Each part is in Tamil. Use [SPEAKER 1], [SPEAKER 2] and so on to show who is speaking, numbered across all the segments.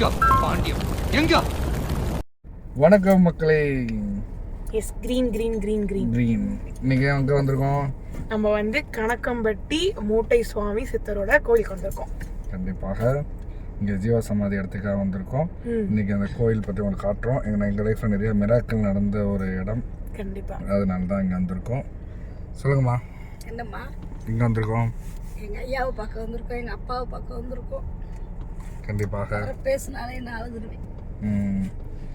[SPEAKER 1] எங்க பாண்டியம் எங்க?
[SPEAKER 2] வணக்கம் மக்களே.
[SPEAKER 3] Yes green green green green.
[SPEAKER 2] Dream இன்னைக்கு அங்கே வந்திருக்கோம்?
[SPEAKER 3] நம்ம வந்து கணக்கம்பட்டி மூட்டை சுவாமி சித்தரோட கோயிலுக்கு வந்திருக்கோம்.
[SPEAKER 2] கண்டிப்பாக. இங்கே ஜீவ சமாதி இடத்துக்காக வந்திருக்கோம். இன்னைக்கு அந்த கோயில் பற்றி உங்களுக்கு காட்டுறோம். எங்கள் எங்கள் லைஃப்பில் நிறைய மிராக்கள் நடந்த ஒரு இடம்.
[SPEAKER 3] கண்டிப்பா.
[SPEAKER 2] அதனால தான் இங்கே வந்திருக்கோம். சொல்லுங்கம்மா.
[SPEAKER 4] என்னம்மா?
[SPEAKER 2] இங்கே வந்திருக்கோம்?
[SPEAKER 4] எங்கள் ஐயாவை பார்க்க வந்திருக்கோம் எங்கள் அப்பாவை பார்க்க வந்திருக்கோம்.
[SPEAKER 2] கண்டிப்பாக.
[SPEAKER 4] அவரை பேசினாலே நான் அழுதுருவேன்.
[SPEAKER 2] ம்.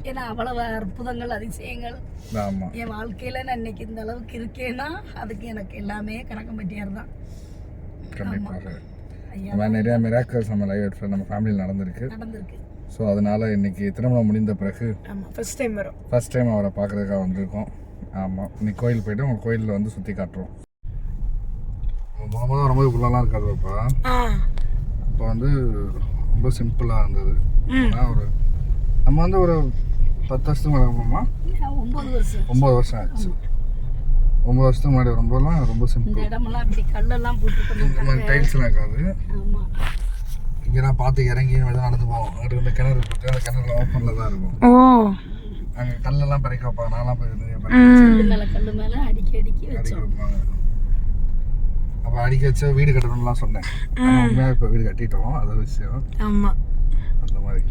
[SPEAKER 4] ஏன்னா அவ்வளவு அற்புதங்கள் அதிசயங்கள்.
[SPEAKER 2] ஆமாம்
[SPEAKER 4] என் வாழ்க்கையில் நான் இன்னைக்கு இந்த அளவுக்கு இருக்கேன்னா அதுக்கு எனக்கு எல்லாமே கணக்கம்பட்டியார் தான்.
[SPEAKER 2] கண்டிப்பாக. மாதிரி நிறைய மிராக்கல்ஸ் நம்ம லைஃப் நம்ம ஃபேமிலியில் நடந்திருக்கு.
[SPEAKER 4] நடந்திருக்கு.
[SPEAKER 2] ஸோ அதனால இன்னைக்கு திருமணம் முடிந்த பிறகு
[SPEAKER 3] ஆமா ஃபர்ஸ்ட் டைம் வரும்.
[SPEAKER 2] ஃபர்ஸ்ட் டைம் அவரை பார்க்குறதுக்காக வந்திருக்கோம். ஆமாம் இன்னைக்கு கோயில் போயிட்டு உங்கள் கோயிலில் வந்து சுற்றி காட்டுறோம். முதல்ல வரும்போது இவ்வளோலாம் இருக்காது பாப்பா.
[SPEAKER 3] ஆ.
[SPEAKER 2] இப்போ வந்து ரொம்ப சிம்பிளாக இருந்தது.
[SPEAKER 3] ம்.
[SPEAKER 2] ஆனா ஒரு நம்ம வந்து ஒரு பத்து வருஷத்துக்கு மேலே இருக்குமா
[SPEAKER 4] ஒன்பது வருஷம்
[SPEAKER 2] ஒம்பது வருஷம் ஆச்சு. ஒம்பது வருஷத்துக்கு முன்னாடி வரும்போதெல்லாம் ரொம்ப
[SPEAKER 4] இந்த
[SPEAKER 2] சிம்பிள்
[SPEAKER 4] இடமெல்லாம் கல்லெல்லாம் போட்டு
[SPEAKER 2] இந்த மாதிரி டைல்ஸ்லாம் இருக்காது.
[SPEAKER 4] ஆமாம்
[SPEAKER 2] இங்கெல்லாம் பார்த்து இறங்கி நடந்து போவோம். அங்கிட்டு இந்த கிணறு இருக்கு அந்த கிணறுல ஓப்பனில் தான் இருக்கும்.
[SPEAKER 3] ஓ.
[SPEAKER 2] அங்கே கல்லெல்லாம் பறிக்க வைப்பாங்க. நான்லாம் போய் நிறைய பறிக்க
[SPEAKER 4] கல்லு மேலே அடிக்கி அடிக்கி
[SPEAKER 2] அடிக்க
[SPEAKER 4] வச்சோம்
[SPEAKER 2] வைப்பாங்க. அப்போ அடிக்க வச்ச வீடு கட்டணும்லாம் சொன்னேன். ஆனா உண்மையா இப்போ வீடு கட்டிட்டோம். அது ஒரு விஷயம்.
[SPEAKER 3] ஆமா.
[SPEAKER 2] அந்த மாதிரி.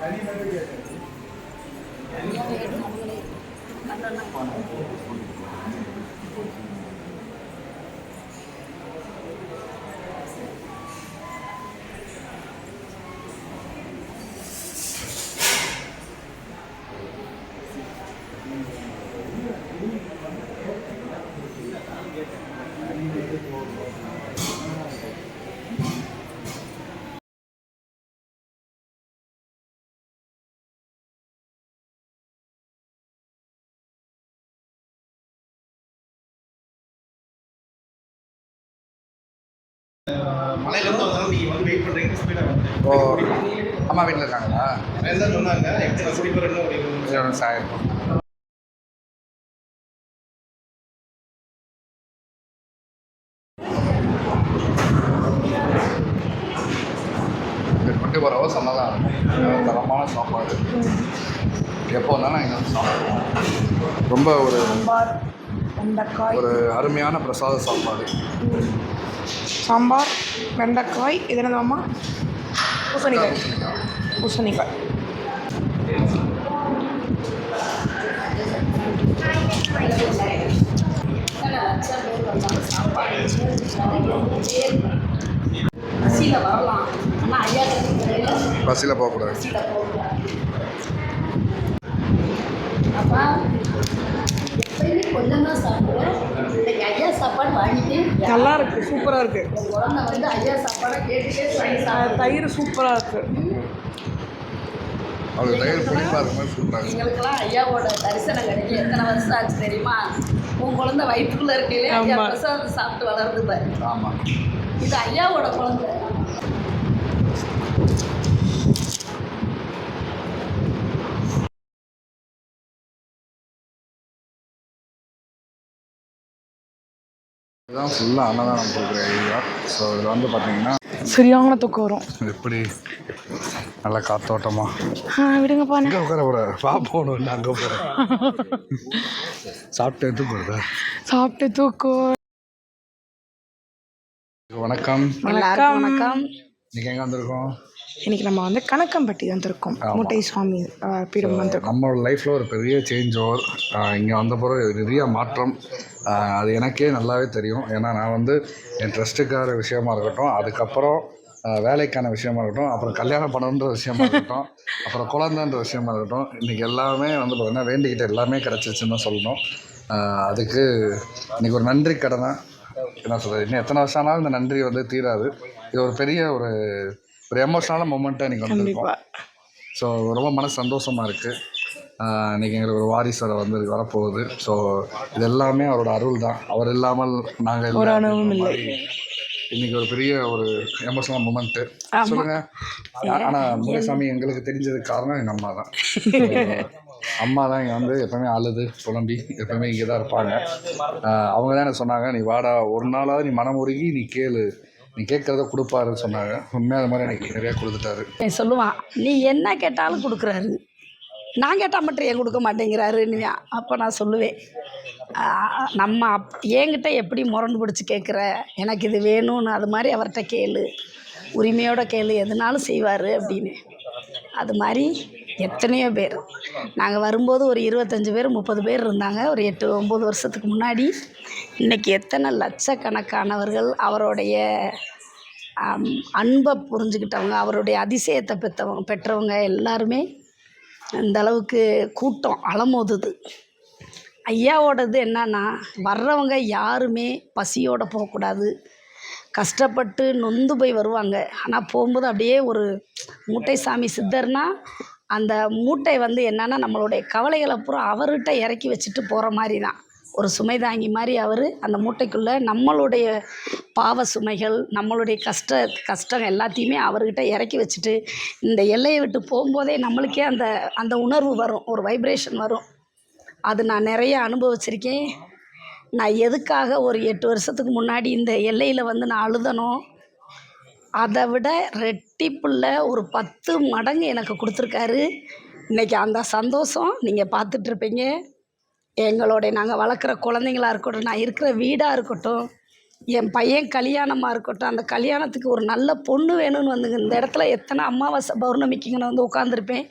[SPEAKER 5] தனி மலையிலேருந்து வந்தாலும் நீங்கள் வந்து வெயிட் பண்ணுறீங்க ஸ்பீடாக வந்து.
[SPEAKER 2] ஓ அம்மா வீட்டில் இருக்காங்களா?
[SPEAKER 5] தான் சொன்னாங்க எப்படி குடிப்பறன்னு ஒரு இருபது நிமிஷம்
[SPEAKER 2] சாயிருக்கும் இங்கே டுவெண்ட்டி ஃபோர் ஹவர்ஸ் நல்லா தான் இருக்கும் தரமான சாப்பாடு. எப்போ வந்தாலும் இங்கே வந்து சாப்பிடுவோம் ரொம்ப ஒரு ஒரு அருமையான பிரசாத சாப்பாடு.
[SPEAKER 3] சாம்பார் வெண்டைக்காய் இது என்னதாம்மா பூசணிக்காய். பூசணிக்காய்.
[SPEAKER 4] பசியில் வரலாம். ஆனால் ஐயா கிட்ட
[SPEAKER 2] பஸ்ஸில் போகக்கூடாது
[SPEAKER 4] பசியில் போகக்கூடாது அப்பா எப்பயுமே கொஞ்சம் தான் சாப்பிடுவேன் இன்னைக்கு ஐயா சாப்பாடு வாங்கிட்டு
[SPEAKER 3] நல்லா இருக்கு சூப்பராக இருக்கு.
[SPEAKER 4] குழந்தை வந்து ஐயா சாப்பாடை கேட்டு கேட்டு வாங்கி
[SPEAKER 3] அஹ்
[SPEAKER 4] சாப்பிடுவேன்
[SPEAKER 3] தயிர் சூப்பராக இருக்கு.
[SPEAKER 2] அவளுக்கு தயிர் புளிப்பாக இருக்கும் மாதிரி இருக்கும்
[SPEAKER 4] எங்களுக்கெல்லாம் ஐயாவோட தரிசனம் கிடைக்கும். எத்தனை வருஷம் ஆச்சு தெரியுமா? உன் குழந்தை வயிற்றுக்குள்ள இருக்கையிலே ஐயா. பிரசாதம் சாப்பிட்டு வளருது பாரு.
[SPEAKER 2] ஆமாம்
[SPEAKER 4] இது ஐயாவோட குழந்தை.
[SPEAKER 2] இதுதான் ஃபுல்லாக அன்னதானம் கொடுக்குற ஏரியா ஸோ இதில் வந்து பார்த்தீங்கன்னா
[SPEAKER 3] சரியான தூக்கம் வரும்.
[SPEAKER 2] எப்படி? நல்ல காத்தோட்டமா.
[SPEAKER 3] நான்
[SPEAKER 2] இங்கே உட்கார போகிற வா போகணும். இல்லை அங்கே போகிறேன் சாப்பிட்டு எடுத்து போகிறதா
[SPEAKER 3] சாப்பிட்டு தூக்கம்
[SPEAKER 2] வணக்கம்.
[SPEAKER 3] வணக்கம்.
[SPEAKER 4] வணக்கம்.
[SPEAKER 2] இன்னைக்கு எங்கே வந்திருக்கோம்?
[SPEAKER 3] இன்னைக்கு நம்ம வந்து கணக்கம்பட்டி வந்திருக்கோம். மூட்டை சுவாமி பீடம் வந்திருக்கோம்.
[SPEAKER 2] நம்மளோட லைஃப்பில் ஒரு பெரிய சேஞ்ச் ஓவர் இங்கே வந்த பிறகு நிறைய மாற்றம். அது எனக்கே நல்லாவே தெரியும். ஏன்னா நான் வந்து என் ட்ரஸ்ட்டுக்கான விஷயமா இருக்கட்டும் அதுக்கப்புறம் வேலைக்கான விஷயமா இருக்கட்டும் அப்புறம் கல்யாணம் பண்ணணுன்ற விஷயமா இருக்கட்டும் அப்புறம் குழந்தைன்ற விஷயமா இருக்கட்டும் இன்றைக்கி எல்லாமே வந்து பார்த்தீங்கன்னா வேண்டிக்கிட்ட எல்லாமே கிடச்சிச்சுன்னு தான் சொல்லணும். அதுக்கு இன்றைக்கி ஒரு நன்றி கடனை என்ன சொல்கிறது இன்னும் எத்தனை வருஷம் ஆனாலும் இந்த நன்றி வந்து தீராது. இது ஒரு பெரிய ஒரு ஒரு எமோஷனலான மூமெண்ட்டாக இன்றைக்கி வந்திருக்கோம். ஸோ ரொம்ப மனசு சந்தோஷமாக இருக்குது இன்றைக்கி எங்களுக்கு ஒரு வாரிசு வர வந்து வரப்போகுது. ஸோ இது எல்லாமே அவரோட அருள் தான் அவர் இல்லாமல் நாங்கள். இன்றைக்கி ஒரு பெரிய ஒரு எமோஷனல் மூமெண்ட்டு சொல்லுங்கள் ஆனால் முருகசாமி எங்களுக்கு தெரிஞ்சதுக்கு காரணம் எங்கள் அம்மா தான். அம்மா தான் இங்கே வந்து எப்போவுமே அழுது புலம்பி எப்போவுமே இங்கே தான் இருப்பாங்க அவங்க தான் எனக்கு சொன்னாங்க நீ வாடா ஒரு நாளாவது நீ மனம் உருகி நீ கேளு. நீ கேட்குறத கொடுப்பாருன்னு சொன்னாங்க. உண்மையாக அது மாதிரி எனக்கு நிறையா கொடுத்துட்டாரு.
[SPEAKER 4] அவன் சொல்லுவான் நீ என்ன கேட்டாலும் கொடுக்குறாரு. நான் கேட்டால் மட்டும் ஏன் கொடுக்க மாட்டேங்கிறாருன்னு அப்போ நான் சொல்லுவேன். நம்ம அப் என்கிட்ட எப்படி முரண்டு பிடிச்சி கேட்குற? எனக்கு இது வேணும்னு அது மாதிரி அவர்கிட்ட கேளு. உரிமையோட கேளு எதுனாலும் செய்வார் அப்படின்னு. அது மாதிரி எத்தனையோ பேர். நாங்கள் வரும்போது ஒரு இருபத்தஞ்சி பேர் முப்பது பேர் இருந்தாங்க. ஒரு எட்டு ஒம்பது வருஷத்துக்கு முன்னாடி. இன்றைக்கி எத்தனை லட்சக்கணக்கானவர்கள் அவருடைய அன்பை புரிஞ்சுக்கிட்டவங்க அவருடைய அதிசயத்தை பெற்றவங்க பெற்றவங்க எல்லாருமே இந்த அளவுக்கு கூட்டம் அலமோதுது. ஐயாவோடது என்னன்னா வர்றவங்க யாருமே பசியோடு போகக்கூடாது. கஷ்டப்பட்டு நொந்து போய் வருவாங்க. ஆனால் போகும்போது அப்படியே ஒரு மூட்டை சாமி சித்தர்னா அந்த மூட்டை வந்து என்னென்னா நம்மளுடைய கவலைகளை பூரா அவர்கிட்ட இறக்கி வச்சுட்டு போகிற மாதிரி தான் ஒரு சுமை தாங்கி மாதிரி அவர் அந்த மூட்டைக்குள்ளே நம்மளுடைய பாவ சுமைகள் நம்மளுடைய கஷ்ட கஷ்டம் எல்லாத்தையுமே அவர்கிட்ட இறக்கி வச்சுட்டு இந்த எல்லையை விட்டு போகும்போதே நம்மளுக்கே அந்த அந்த உணர்வு வரும் ஒரு வைப்ரேஷன் வரும். அது நான் நிறைய அனுபவிச்சிருக்கேன். நான் எதுக்காக ஒரு எட்டு வருஷத்துக்கு முன்னாடி இந்த எல்லையில் வந்து நான் அழுதனோ அதை விட ரெட்டிப்புள்ள ஒரு பத்து மடங்கு எனக்கு கொடுத்துருக்காரு. இன்றைக்கி அந்த சந்தோஷம் நீங்கள் பார்த்துட்ருப்பீங்க. எங்களுடைய நாங்கள் வளர்க்குற குழந்தைங்களா இருக்கட்டும் நான் இருக்கிற வீடாக இருக்கட்டும் என் பையன் கல்யாணமாக இருக்கட்டும் அந்த கல்யாணத்துக்கு ஒரு நல்ல பொண்ணு வேணும்னு வந்துங்க இந்த இடத்துல எத்தனை அமாவாசை பௌர்ணமிக்குங்க நான் வந்து உட்காந்துருப்பேன்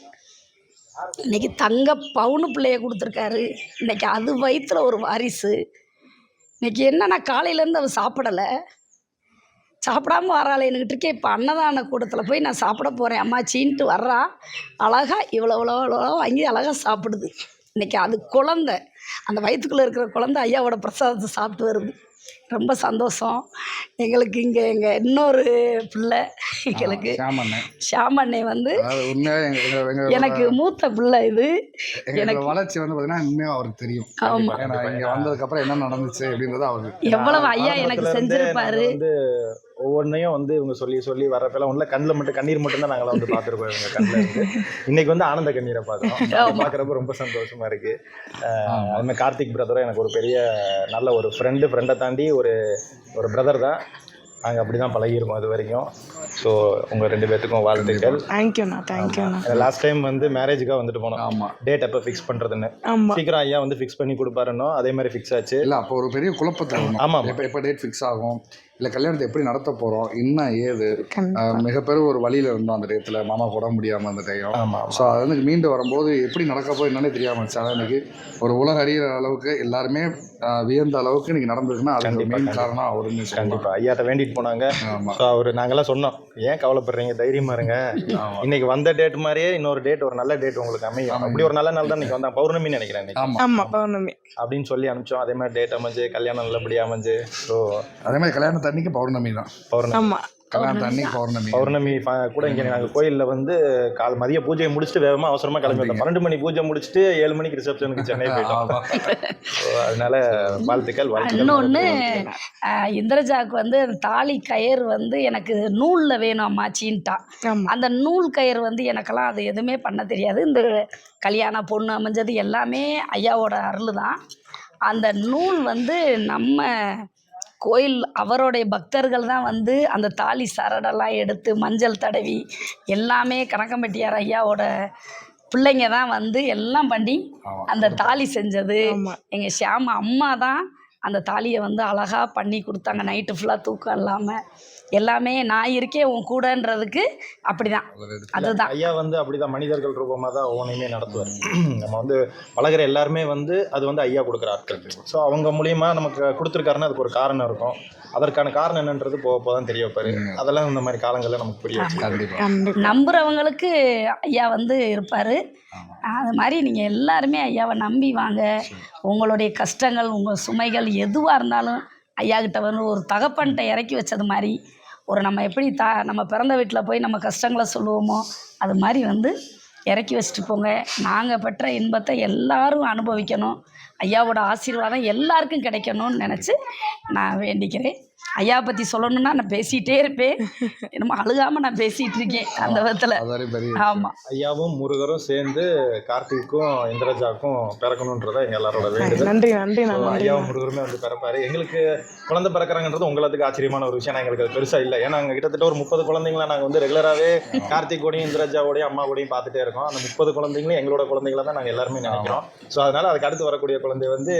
[SPEAKER 4] இன்றைக்கி தங்க பவுனு பிள்ளைய கொடுத்துருக்காரு. இன்றைக்கி அது வயிற்றுல ஒரு வாரிசு. இன்னைக்கு நான் காலையிலேருந்து அவள் சாப்பிடலை. சாப்பிடாம வராள் என்கிட்ட இருக்கே. இப்போ அன்னதான கூடத்தில் போய் நான் சாப்பிட போகிறேன் அம்மாச்சின்ட்டு வர்றா. அழகா இவ்வளோ இவ்வளோ இவ்வளோ வாங்கி அழகாக சாப்பிடுது. இன்றைக்கி அது குழந்த. அந்த வயிற்றுக்குள்ளே இருக்கிற குழந்த ஐயாவோட பிரசாதத்தை சாப்பிட்டு வருது. ரொம்ப சந்தோஷம். எங்களுக்கு இங்கே எங்கள் இன்னொரு பிள்ளை. எங்களுக்கு ஷாமண்ணே. வந்து எனக்கு மூத்த பிள்ளை இது.
[SPEAKER 2] எங்களோட வளர்ச்சி வந்து பார்த்தீங்கன்னா உண்மையாக அவருக்கு தெரியும்.
[SPEAKER 4] ஆமா.
[SPEAKER 2] ஏன்னா இங்கே வந்ததுக்கப்புறம் என்ன நடந்துச்சு அப்படின்றது அவருக்கு
[SPEAKER 4] எவ்வளவு ஐயா எனக்கு செஞ்சிருப்பாரு.
[SPEAKER 1] ஒவ்வொன்றையும் வந்து இவங்க சொல்லி சொல்லி வரப்பெல்லாம் ஒன்றும் கண்ணில் மட்டும் கண்ணீர் மட்டும் தான் நாங்களாம் வந்து பார்த்துருக்கோம் இவங்க கண்ணில் இருந்து. இன்னைக்கு வந்து ஆனந்த கண்ணீரை பார்க்குறோம். பார்க்குறப்ப ரொம்ப சந்தோஷமா இருக்கு. அஹ் அது மாதிரி கார்த்திக் பிரதரும் எனக்கு ஒரு பெரிய நல்ல ஒரு ஃப்ரெண்டு ஃப்ரெண்டை தாண்டி ஒரு ஒரு பிரதர் தான். நாங்கள் அப்படி தான் பழகியிருக்கோம் அது வரைக்கும். ஸோ உங்கள் ரெண்டு பேர்த்துக்கும் வாழ்த்துக்கள்.
[SPEAKER 3] தேங்க்யூண்ணா தேங்க்யூண்ணா
[SPEAKER 1] லாஸ்ட் டைம் வந்து மேரேஜுக்காக வந்துட்டு போனோம்.
[SPEAKER 2] ஆமாம்
[SPEAKER 1] டேட் எப்போ ஃபிக்ஸ் பண்ணுறதுன்னு
[SPEAKER 3] ஆமாம்
[SPEAKER 1] சீக்கிரம் ஐயா வந்து ஃபிக்ஸ் பண்ணி கொடுப்பாருன்னோ அதே மாதிரி ஃபிக்ஸ் ஆச்சு.
[SPEAKER 2] இல்லை அப்போ ஒரு பெரிய குழப்பத்தில் இருந்தோம்.
[SPEAKER 1] ஆமா.
[SPEAKER 2] எப்போ எப்போ டேட் ஃபிக்ஸ் ஆகும்? இல்லை கல்யாணத்தை எப்படி நடத்த போகிறோம் என்ன ஏது? மிகப்பெரிய ஒரு வழியில் இருந்தோம் அந்த டயத்தில் மாமா போட முடியாமல் அந்த டைம்
[SPEAKER 1] ஆமா,
[SPEAKER 2] ஸோ அது வந்து மீண்டு வரும்போது எப்படி நடக்க போய் என்னன்னே தெரியாமல் இருந்துச்சு. ஆனால் ஒரு உலக அறியிற அளவுக்கு எல்லாருமே வியந்த அளவுக்கு இன்னைக்கு நடந்திருக்குன்னா அதுக்கு மெயின். காரணம் அவருன்னு சொல்லலாம்.
[SPEAKER 1] கண்டிப்பா. ஐயாட்ட வேண்டிட்டு போனாங்க.
[SPEAKER 2] ஆமாம்
[SPEAKER 1] ஸோ அவர் நாங்கெல்லாம் சொன்னோம். ஏன் கவலைப்படுறீங்க? தைரியமா இருங்க. இன்னைக்கு வந்த டேட் மாதிரியே இன்னொரு டேட் ஒரு நல்ல டேட் உங்களுக்கு அமையும். அப்படி ஒரு நல்ல நாள் தான் இன்னைக்கு வந்தா. பௌர்ணமி நினைக்கிறேன்
[SPEAKER 2] ஆமாம்
[SPEAKER 3] பௌர்ணமி.
[SPEAKER 1] அப்படின்னு சொல்லி அனுப்பிச்சோம். அதே மாதிரி டேட் அமைஞ்சு கல்யாணம் நல்லபடியா அமைஞ்சு. ஸோ
[SPEAKER 2] அதே மாதிரி கல்யாணத்து அன்னைக்கு பௌர்ணமி தான்.
[SPEAKER 1] பௌர்ணமி.
[SPEAKER 2] பௌர்ணமி.
[SPEAKER 1] பௌர்ணமி. கூட இங்கே நாங்கள் கோயிலில் வந்து கால் மதிய பூஜையை முடிச்சுட்டு வேகமாக அவசரமாக கிளம்பி வந்தோம். பன்னெண்டு மணி பூஜை முடிச்சுட்டு ஏழு மணிக்கு ரிசப்ஷனுக்கு சென்னை போயிட்டோம். அதனால வாழ்த்துக்கள்
[SPEAKER 4] இன்னொன்று இந்திரஜாவுக்கு வந்து அந்த தாலி கயிறு வந்து எனக்கு நூலில் வேணும் அம்மாச்சின்ட்டான் அந்த நூல் கயிறு வந்து எனக்கெல்லாம் அது எதுவுமே பண்ண தெரியாது. இந்த கல்யாண பொண்ணு அமைஞ்சது எல்லாமே ஐயாவோட அருள் தான் அந்த நூல் வந்து நம்ம கோயில் அவருடைய பக்தர்கள் தான் வந்து அந்த தாலி சரடெல்லாம் எடுத்து மஞ்சள் தடவி எல்லாமே கனகம்பட்டியார் ஐயாவோட பிள்ளைங்க தான் வந்து எல்லாம் பண்ணி. அந்த தாலி செஞ்சது. எங்கள் ஷியாம அம்மா தான் அந்த தாலியை வந்து அழகாக பண்ணி கொடுத்தாங்க நைட்டு ஃபுல்லாக தூக்கம் இல்லாமல் எல்லாமே நான் இருக்கேன் உன் கூடன்றதுக்கு அப்படி தான் அதுதான்.
[SPEAKER 1] ஐயா வந்து அப்படிதான் மனிதர்கள் ரூபமாக தான் ஒவ்வொன்றையுமே நடத்துவார். நம்ம வந்து பழகுற எல்லாருமே வந்து அது வந்து ஐயா கொடுக்குற ஆட்கள். ஸோ அவங்க மூலியமாக நமக்கு கொடுத்துருக்காருன்னா அதுக்கு ஒரு காரணம் இருக்கும். அதற்கான காரணம் என்னன்றது போக போக தான் தெரிய வைப்பாரு. அதெல்லாம் இந்த மாதிரி காலங்களில் நமக்கு புரிய வச்சு
[SPEAKER 4] நம்புறவங்களுக்கு ஐயா வந்து இருப்பார். அது மாதிரி நீங்கள் எல்லாருமே ஐயாவை நம்பி வாங்க. உங்களுடைய கஷ்டங்கள் உங்கள் சுமைகள் எதுவாக இருந்தாலும் ஐயா கிட்ட வந்து ஒரு தகப்பன்கிட்ட இறக்கி வச்சது மாதிரி ஒரு நம்ம எப்படி தா நம்ம பிறந்த வீட்டில் போய் நம்ம கஷ்டங்களை சொல்லுவோமோ அது மாதிரி வந்து இறக்கி வச்சுட்டு போங்க. நாங்கள் பெற்ற இன்பத்தை எல்லாரும் அனுபவிக்கணும். ஐயாவோட ஆசீர்வாதம் எல்லாருக்கும் கிடைக்கணும்னு நினச்சி நான் வேண்டிக்கிறேன். ஐயா பற்றி சொல்லணும்னா நான் பேசிகிட்டே இருப்பேன். என்னமோ அழுகாமல் நான் பேசிகிட்டு இருக்கேன் அந்த விதத்தில். ஆமாம்
[SPEAKER 1] ஐயாவும் முருகரும் சேர்ந்து கார்த்திக்கும் இந்திரஜாக்கும் பிறக்கணுன்றதா எங்க எல்லாரோட வேண்டுதல்.
[SPEAKER 3] நன்றி நன்றி
[SPEAKER 1] ஐயாவும் முருகருமே வந்து பிறப்பாரு. எங்களுக்கு குழந்தை பிறக்கிறாங்கன்றது உங்களுக்கு ஆச்சரியமான ஒரு விஷயம். எங்களுக்கு அது பெருசா இல்லை. ஏன்னா அங்க கிட்டத்தட்ட ஒரு முப்பது குழந்தைங்கள நாங்க வந்து ரெகுலராகவே கார்த்திகோடையும் இந்திரஜாவோடையும் அம்மாவோடையும் பார்த்துட்டே இருக்கோம். அந்த முப்பது குழந்தைங்களும் எங்களோட குழந்தைங்கள தான் நாங்க எல்லாருமே நினைக்கிறோம். ஸோ அதனால அதுக்கு அடுத்து வரக்கூடிய குழந்தை வந்து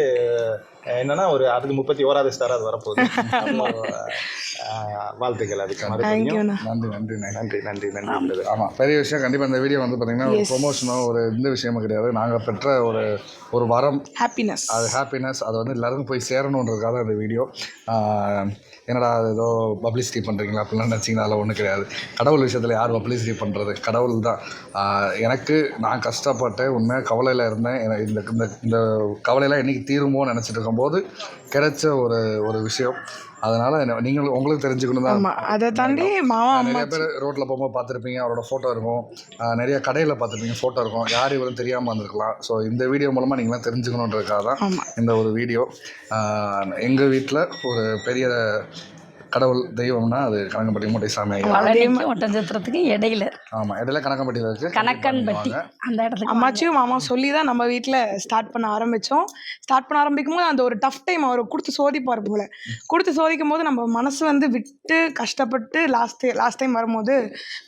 [SPEAKER 1] என்னன்னா ஒரு அதுக்கு முப்பத்தி ஓராவது ஸ்டார் அது வரப்போகுது. வாழ்த்துக்கள் அதுக்கு மறுபடியும்.
[SPEAKER 2] நன்றி நன்றி நன்றி
[SPEAKER 1] நன்றி நன்றி
[SPEAKER 2] ஆமாம் பெரிய விஷயம் கண்டிப்பாக இந்த வீடியோ வந்து பார்த்தீங்கன்னா ஒரு ப்ரொமோஷனோ ஒரு இந்த விஷயமும் கிடையாது. நாங்கள் பெற்ற ஒரு ஒரு வரம்.
[SPEAKER 3] ஹாப்பினஸ்
[SPEAKER 2] அது ஹாப்பினஸ் அது வந்து எல்லாருக்கும் போய் சேரணுன்றதுக்காக இந்த வீடியோ என்னடா அது ஏதோ பப்ளிசிட்டி பண்ணுறீங்களா அப்படிலாம் நினச்சிங்கன்னா அதில் ஒன்றும் கிடையாது. கடவுள் விஷயத்தில் யார் பப்ளிசிட்டி பண்ணுறது கடவுள் தான். எனக்கு நான் கஷ்டப்பட்டேன் உண்மையாக கவலையில் இருந்தேன். இந்த இந்த கவலையெல்லாம் என்றைக்கு தீருமோன்னு நினச்சிட்டு இருக்கும்போது கிடைச்ச ஒரு ஒரு விஷயம். அதனால் நீங்கள் உங்களுக்கு தெரிஞ்சுக்கணும் தான்.
[SPEAKER 3] ஆமா அதை தாண்டி மாமா அம்மா
[SPEAKER 2] நிறைய பேர் ரோட்டில் போகும்போது பார்த்துருப்பீங்க அவரோட ஃபோட்டோ இருக்கும். நிறைய கடையில் பார்த்துருப்பீங்க ஃபோட்டோ இருக்கும். யார் இவரும் தெரியாமல் வந்திருக்கலாம். ஸோ இந்த வீடியோ மூலமாக நீங்களாம் தெரிஞ்சுக்கணுன்றதுக்காக தான். இந்த ஒரு வீடியோ எங்கள் வீட்டில் ஒரு பெரிய கடவுள் தெய்வம்னா அது கணக்கம்பட்டி மூட்டை சாமி
[SPEAKER 4] ஒட்டஞ்சத்திரத்துக்கும் இடையில.
[SPEAKER 2] ஆமாம் இடையில கணக்கம்பட்டியில் இருக்குது
[SPEAKER 4] கணக்கன்பட்டி அந்த இடத்துக்கு
[SPEAKER 3] அம்மாச்சியும் மாமா சொல்லி தான் நம்ம வீட்டில் ஸ்டார்ட் பண்ண ஆரம்பித்தோம் ஸ்டார்ட் பண்ண ஆரம்பிக்கும் போது அந்த ஒரு டஃப் டைம் அவர் கொடுத்து சோதிப்பார் போல. கொடுத்து சோதிக்கும் போது நம்ம மனசு வந்து விட்டு கஷ்டப்பட்டு லாஸ்ட் லாஸ்ட் டைம் வரும்போது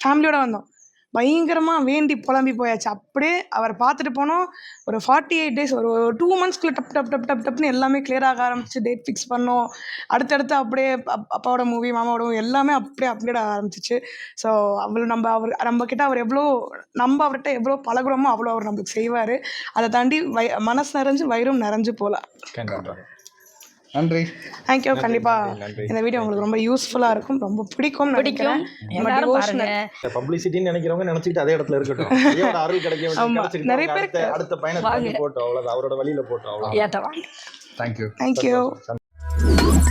[SPEAKER 3] ஃபேமிலியோட வந்தோம். பயங்கரமாக வேண்டி புலம்பி போயாச்சு. அப்படியே அவரை பார்த்துட்டு போனோம். ஒரு ஃபார்ட்டி எயிட் டேஸ் ஒரு டூ மந்த்ஸ்க்குள்ளே டப் டப் டப் டப் டப்னு எல்லாமே கிளியர் ஆக ஆரம்பிச்சு டேட் ஃபிக்ஸ் பண்ணோம். அடுத்தடுத்து அப்படியே அப்- அப்பாவோட மூவி மாமாவோட மூவி எல்லாமே அப்படியே அப்டேட் ஆக ஆரம்பிச்சிச்சு. ஸோ அவ்வளோ நம்ம அவர் நம்மக்கிட்ட அவர் எவ்வளோ நம்ம அவர்கிட்ட எவ்வளோ பழகுறோமோ அவ்வளோ அவர் நம்மளுக்கு செய்வார். அதை தாண்டி வை மனசு நிறைஞ்சு வயிறும் நிறைஞ்சு போகலாம்
[SPEAKER 2] நன்றி.
[SPEAKER 3] தேங்க்யூ கண்டிப்பாக இந்த வீடியோ உங்களுக்கு ரொம்ப யூஸ்ஃபுல்லாக இருக்கும். ரொம்ப பிடிக்கும்.
[SPEAKER 4] பிடிக்கும்
[SPEAKER 1] பப்ளிசிட்டின்னு நினைக்கிறவங்க நினைச்சிட்டு அதே இடத்துல இருக்கட்டும். அருள் கிடைக்க
[SPEAKER 3] ஆமா.
[SPEAKER 1] கிடைச்சிருக்கு
[SPEAKER 3] நிறைய பேருக்கு-
[SPEAKER 1] அடுத்த நோக்கி போட்டோம். அவ்வளவுதான். அவரோட வழியில போட்டோம்.
[SPEAKER 4] வாங்க
[SPEAKER 2] தேங்க்யூ
[SPEAKER 3] தேங்க்யூ